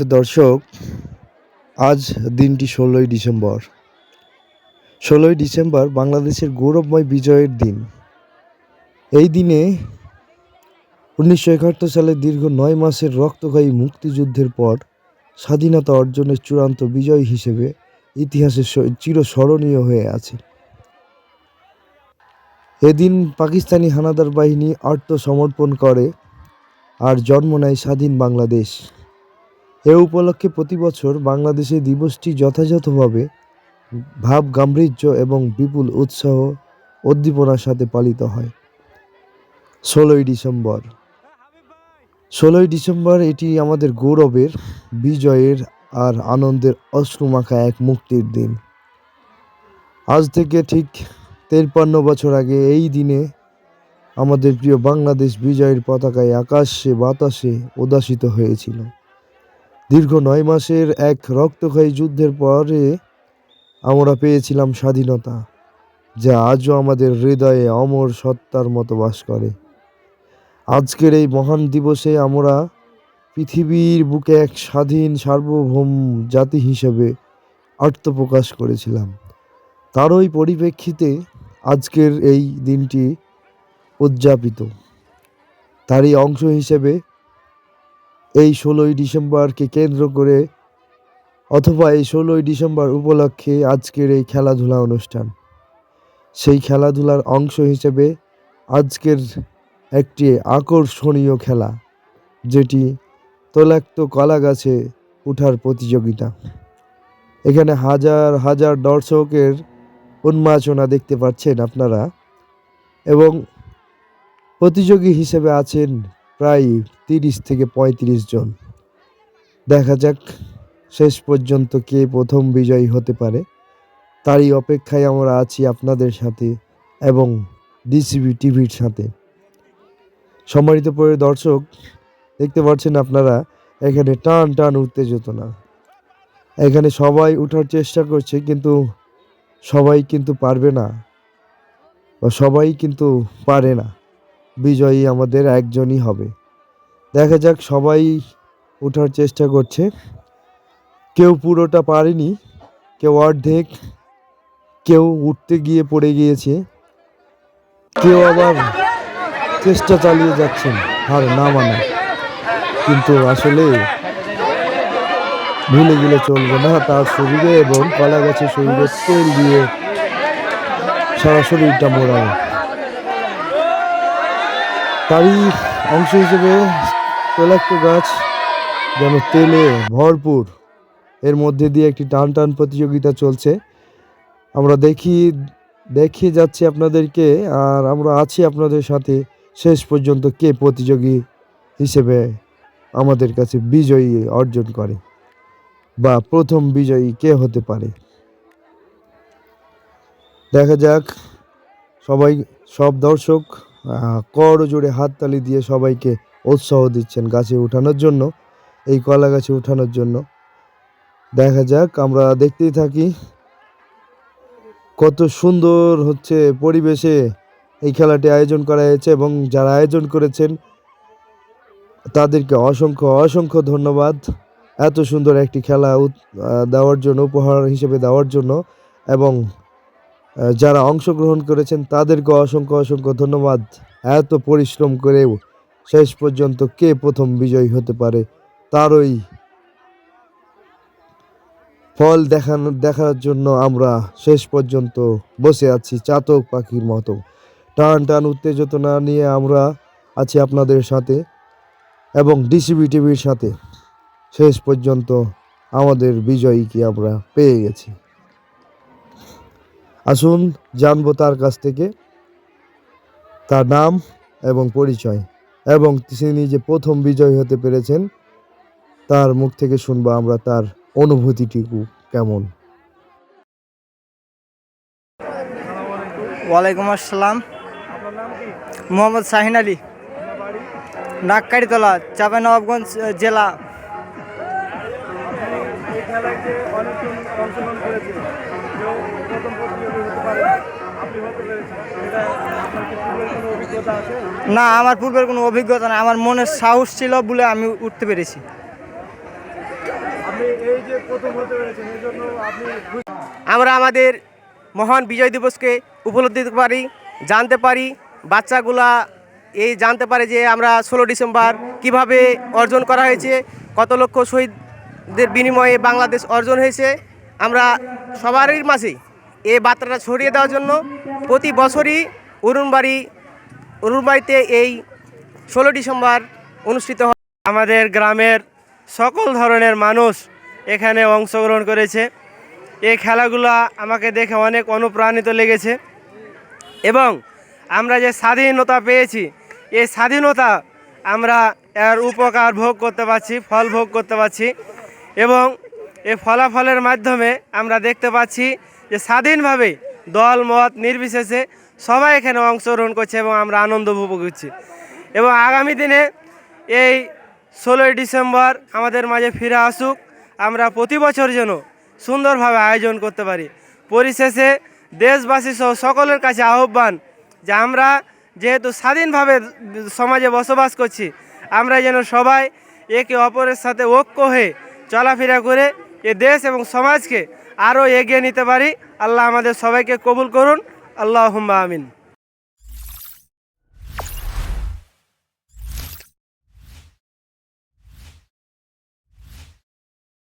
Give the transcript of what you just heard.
সম্মানিত দর্শক, আজ দিনটি ষোলোই ডিসেম্বর। ষোলোই ডিসেম্বর বাংলাদেশের গৌরবময় বিজয়ের দিন। এই দিনে উনিশশো একাত্তর সালে দীর্ঘ নয় মাসের রক্তক্ষয়ী মুক্তিযুদ্ধের পর স্বাধীনতা অর্জনের চূড়ান্ত বিজয় হিসেবে ইতিহাসে চিরস্মরণীয় হয়ে আছে। এদিন পাকিস্তানি হানাদার বাহিনী আত্মসমর্পণ করে আর জন্ম নেয় স্বাধীন বাংলাদেশ। এ উপলক্ষে প্রতি বছর বাংলাদেশে দিবসটি যথাযথভাবে ভাব, গাম্ভীর্য এবং বিপুল উৎসাহ উদ্দীপনার সাথে পালিত হয়। ষোলোই ডিসেম্বর। ষোলোই ডিসেম্বর এটি আমাদের গৌরবের, বিজয়ের আর আনন্দের অশ্রুমাখা এক মুক্তির দিন। আজ থেকে ঠিক তেরপান্ন বছর আগে এই দিনে আমাদের প্রিয় বাংলাদেশ বিজয়ের পতাকায় আকাশে, বাতাসে উদাসিত হয়েছিল। দীর্ঘ নয় মাসের এক রক্তক্ষয়ী যুদ্ধের পরে আমরা পেয়েছিলাম স্বাধীনতা, যা আজও আমাদের হৃদয়ে অমর সত্তার মতো বাস করে। আজকের এই মহান দিবসে আমরা পৃথিবীর বুকে এক স্বাধীন সার্বভৌম জাতি হিসেবে আত্মপ্রকাশ করেছিলাম। তারই পরিপ্রেক্ষিতে আজকের এই দিনটি উদযাপিত। তারই অংশ হিসেবে এই ষোলোই ডিসেম্বরকে কেন্দ্র করে অথবা এই ষোলোই ডিসেম্বর উপলক্ষে আজকের এই খেলাধুলা অনুষ্ঠান। সেই খেলাধুলার অংশ হিসেবে আজকের একটি আকর্ষণীয় খেলা, যেটি তৈলাক্ত কলা গাছে ওঠার প্রতিযোগিতা। এখানে হাজার হাজার দর্শকের উন্মাচনা দেখতে পাচ্ছেন আপনারা এবং প্রতিযোগী হিসেবে আছেন প্রায় তিরিশ থেকে পঁয়ত্রিশ জন। দেখা যাক শেষ পর্যন্ত কে প্রথম বিজয়ী হতে পারে। তারই অপেক্ষায় আমরা আছি আপনাদের সাথে এবং ডিসিবি টিভির সাথে। সম্মানিত পরে দর্শক, দেখতে পাচ্ছেন আপনারা, এখানে টান টান উত্তেজনা। এখানে সবাই উঠার চেষ্টা করছে, কিন্তু সবাই কিন্তু পারবে না, বা সবাই কিন্তু পারে না। বিজয়ী আমাদের একজনই হবে। দেখা যাক সবাই ওঠার চেষ্টা করছে। কেউ পুরোটা পারেনি, কেউ অর্ধেক, কেউ উঠতে গিয়ে পড়ে গিয়েছে। কেউ আবার চেষ্টা চালিয়ে যাচ্ছেন, হার না মানা। কিন্তু আসলে ভুলে গেলে চলবে না, তার শরীরে এবং কলা গাছের শরীরে তেল দিয়ে সারা শরীরটা মোড়ানো। তারই অংশ হিসেবে তৈলাক্ত গাছ যেন তেলে ভরপুর। এর মধ্যে দিয়ে একটি টান টান প্রতিযোগিতা চলছে। আমরা দেখি, দেখিয়ে যাচ্ছি আপনাদেরকে আর আমরা আছি আপনাদের সাথে। শেষ পর্যন্ত কে প্রতিযোগী হিসেবে আমাদের কাছে বিজয়ী অর্জন করে বা প্রথম বিজয়ী কে হতে পারে? দেখা যাক, সবাই, সব দর্শক করো জোরে হাততালি দিয়ে সবাইকে উৎসাহ দিচ্ছেন গাছে উঠানোর জন্য, এই কলা গাছে উঠানোর জন্য। দেখা যাক, আমরা দেখতেই থাকি কত সুন্দর হচ্ছে পরিবেশে এই খেলাটি আয়োজন করা হয়েছে এবং যারা আয়োজন করেছেন, তাদেরকে অসংখ্য অসংখ্য ধন্যবাদ এত সুন্দর একটি খেলা দেওয়ার জন্য, উপহার হিসেবে দেওয়ার জন্য এবং যারা অংশগ্রহণ করেছেন তাদেরকে অসংখ্য অসংখ্য ধন্যবাদ। এত পরিশ্রম করেও শেষ পর্যন্ত কে প্রথম বিজয়ী হতে পারে, তারই ফল দেখানো, দেখার জন্য আমরা শেষ পর্যন্ত বসে আছি চাতক পাখির মতো। টান টান উত্তেজনা নিয়ে আমরা আছি আপনাদের সাথে এবং ডিসিবি টিভির সাথে। শেষ পর্যন্ত আমাদের বিজয়ীকে আমরা পেয়ে গেছি। আসুন, জানব তার কাছ থেকে তার নাম এবং পরিচয়। এবং তিনি যে প্রথম বিজয় হতে পেরেছেন, তার মুখ থেকে শুনব আমরা তার অনুভূতিটুকু কেমন। ওয়ালাইকুম আসসালাম। মোহাম্মদ শাহিন আলী নাককাড়িতলা চাপা নবাবগঞ্জ জেলা। না আমার পূর্বের কোনো অভিজ্ঞতা না। আমার মনের সাহস ছিল বলে আমি উঠতে পেরেছি। আপনি এই যে প্রথম হতে পেরেছেন এই জন্য আপনি খুশি? আমরা আমাদের মহান বিজয় দিবসকে উপলব্ধি পারি জানতে পারি বাচ্চাগুলা এই জানতে পারে যে আমরা ষোলো ডিসেম্বর কীভাবে অর্জন করা হয়েছে কত লক্ষ শহীদদের বিনিময়ে বাংলাদেশ অর্জন হয়েছে। আমরা সবারই মাঝে এই বার্তাটা ছড়িয়ে দেওয়ার জন্য প্রতি বছরই অরুণবাড়ি অরুণবাড়িতে এই ষোলো ডিসেম্বর অনুষ্ঠিত হয়। আমাদের গ্রামের সকল ধরনের মানুষ এখানে অংশগ্রহণ করেছে। এই খেলাগুলো আমাকে দেখে অনেক অনুপ্রাণিত লেগেছে এবং আমরা যে স্বাধীনতা পেয়েছি, এই স্বাধীনতা আমরা এর উপকার ভোগ করতে পারছি, ফল ভোগ করতে পারছি এবং এই ফলাফলের মাধ্যমে আমরা দেখতে পাচ্ছি যে স্বাধীনভাবে দল, মত নির্বিশেষে সবাই এখানে অংশগ্রহণ করছে এবং আমরা আনন্দ উপভোগ করছি। এবং আগামী দিনে এই ষোলোই ডিসেম্বর আমাদের মাঝে ফিরে আসুক। আমরা প্রতি বছর যেন সুন্দরভাবে আয়োজন করতে পারি। পরিশেষে দেশবাসী সহ সকলের কাছে আহ্বান যে আমরা যেহেতু স্বাধীনভাবে সমাজে বসবাস করছি, আমরা যেন সবাই একে অপরের সাথে ঐক্য হয়ে চলাফেরা করে এ দেশ এবং সমাজকে আরও এগিয়ে নিতে পারি। আল্লাহ আমাদের সবাইকে কবুল করুন। আল্লাহ আমিন।